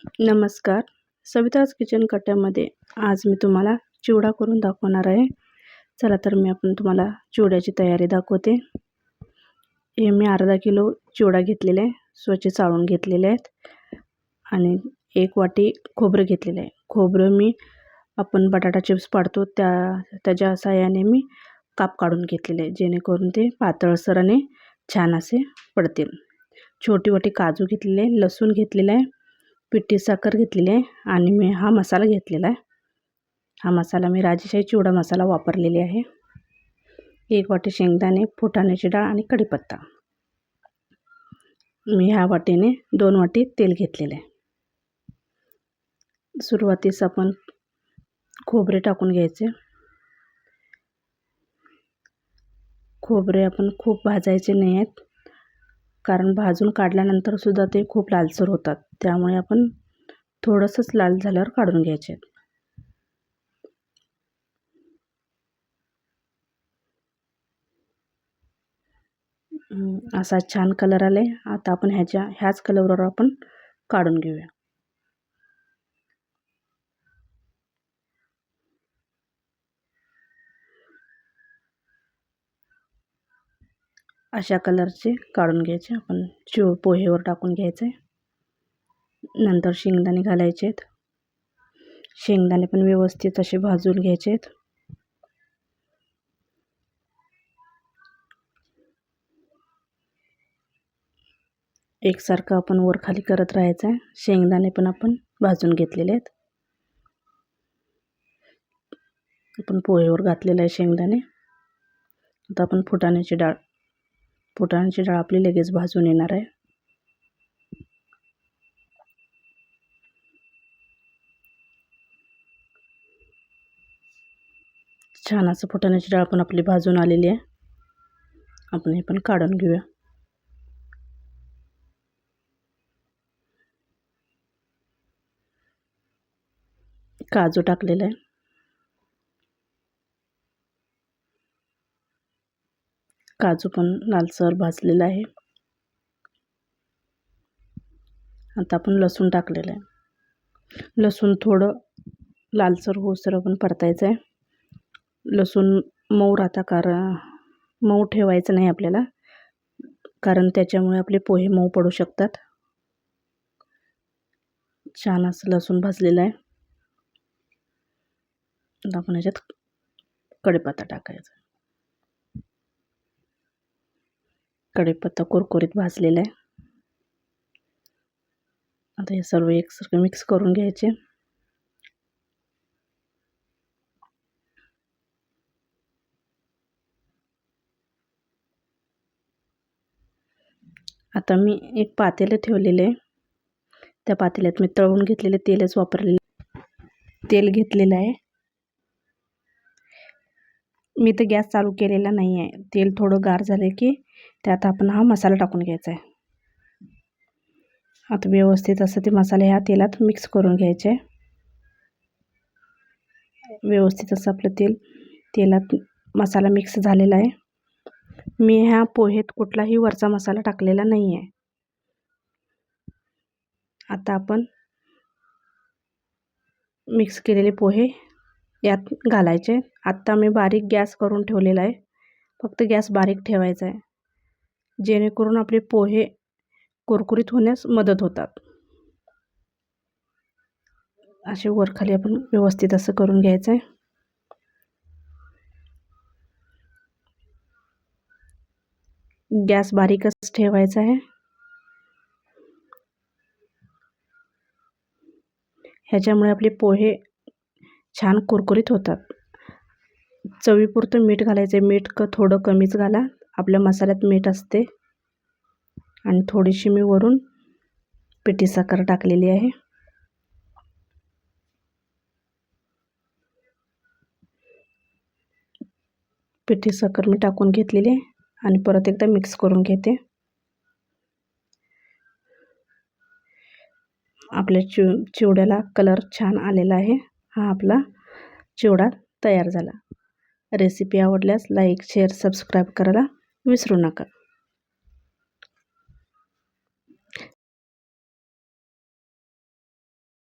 नमस्कार. सविताज किचन कट्ट्यामध्ये आज मी तुम्हाला चिवडा करून दाखवणार आहे. चला तर मी आपण तुम्हाला चिवड्याची तयारी दाखवते. हे मी अर्धा किलो चिवडा घेतलेला आहे. स्वच्छ चाळून घेतलेले आहेत. आणि एक वाटी खोबरं घेतलेलं आहे. खोबरं मी आपण बटाटा चिप्स पाडतो. त्या त्याच्या साहाय्याने मी काप काढून घेतलेले आहे. जेणेकरून ते पातळसर आणि छान असे पडतील. छोटी वाटी काजू घेतलेले आहे. लसूण घेतलेला आहे. पिठी साखर घेतलेली आहे आणि मी हा मसाला घेतलेला आहे. हा मसाला मी राजेशाही चिवडा मसाला वापरलेली आहे. एक वाटी शेंगदाणे फुटाण्याची डाळ आणि कढीपत्ता. मी ह्या वाटीने दोन वाटी तेल घेतलेलं आहे. सुरुवातीस आपण खोबरे टाकून घ्यायचे. खोबरे आपण खूप भाजायचे नाही आहेत कारण भाजून काढल्यानंतर सुद्धा ते खूप लालसर होतात. त्यामुळे आपण थोडंसंच लाल झाल्यावर काढून घ्यायचे. असा छान कलर आले आता आपण ह्याच्या ह्याच कलरवर आपण काढून घेऊया. अशा कलरचे काढून घ्यायचे. आपण शिव पोहेवर टाकून घ्यायचे. नंतर शेंगदाणे घालायचे आहेत शेंगदाणे पण व्यवस्थित असे भाजून घ्यायचे आहेत एकसारखं आपण वरखाली करत राहायचं आहे शेंगदाणे पण आपण भाजून घेतलेले आहेत आपण पोहेवर घातलेलं आहे शेंगदाणे. आता आपण फुटाण्याची डाळ फुटाण्याची डाळ आपली लगेच भाजून येणार आहे. छान असं फुटाण्याची डाळ पण आपली भाजून आलेली आहे. आपण हे पण काढून घेऊया. काजू टाकलेला आहे. काजू पण लालसर भाजलेला आहे. आता आपण लसूण टाकलेलं आहे. लसूण थोडं लालसर होसर पण परतायचं आहे. लसूण मऊ राहता कारण मऊ ठेवायचं नाही आपल्याला. कारण त्याच्यामुळे आपले पोहे मऊ पडू शकतात. छान असं लसूण भाजलेलं आहे. आपण याच्यात कढीपत्ता टाकायचा. कढीपत्ता कुरकुरीत भाजलेला आहे. आता हे सर्व एकसारखं मिक्स करून घ्यायचे. आता मी एक पातेलं ठेवलेलं आहे. त्या पातेल्यात मी तळून घेतलेले तेलच वापरलेलं तेल घेतलेलं आहे. मी तर गॅस चालू केलेला नाही आहे तेल थोडं गार झालं की त्यात आपण हा मसाला टाकून घ्यायचा आहे. आता व्यवस्थित असं ते मसाले ह्या तेलात मिक्स करून घ्यायचे. व्यवस्थित असं आपलं तेल तेलात मसाला मिक्स झालेला आहे. मी ह्या पोहेत कुठलाही वरचा मसाला टाकलेला नाही आहे आता आपण मिक्स केलेले पोहे यात घालायचे. आत्ता मी बारीक गॅस करून ठेवलेला आहे. फक्त गॅस बारीक ठेवायचा आहे. जेणेकरून आपले पोहे कुरकुरीत होण्यास मदत होतात. असे वरखाली आपण व्यवस्थित असं करून घ्यायचं आहे गॅस बारीकच ठेवायचा आहे. ह्याच्यामुळे आपले पोहे छान कुरकुरीत होतात. चवीपुरतं मीठ घालायचं आहे मीठ क थोडं कमीच घाला. आपल्या मसाल्यात मीठ असते. आणि थोडीशी मी वरून पिठी साखर टाकलेली आहे. पिठी साखर मी टाकून घेतलेली आहे आणि परत एकदा मिक्स करून घेते. आपल्या चिव चिवड्याला कलर छान आलेला आहे. हा आपला चिवडा तयार झाला. रेसिपी आवडल्यास लाईक शेअर सबस्क्राईब करायला विसरू नका.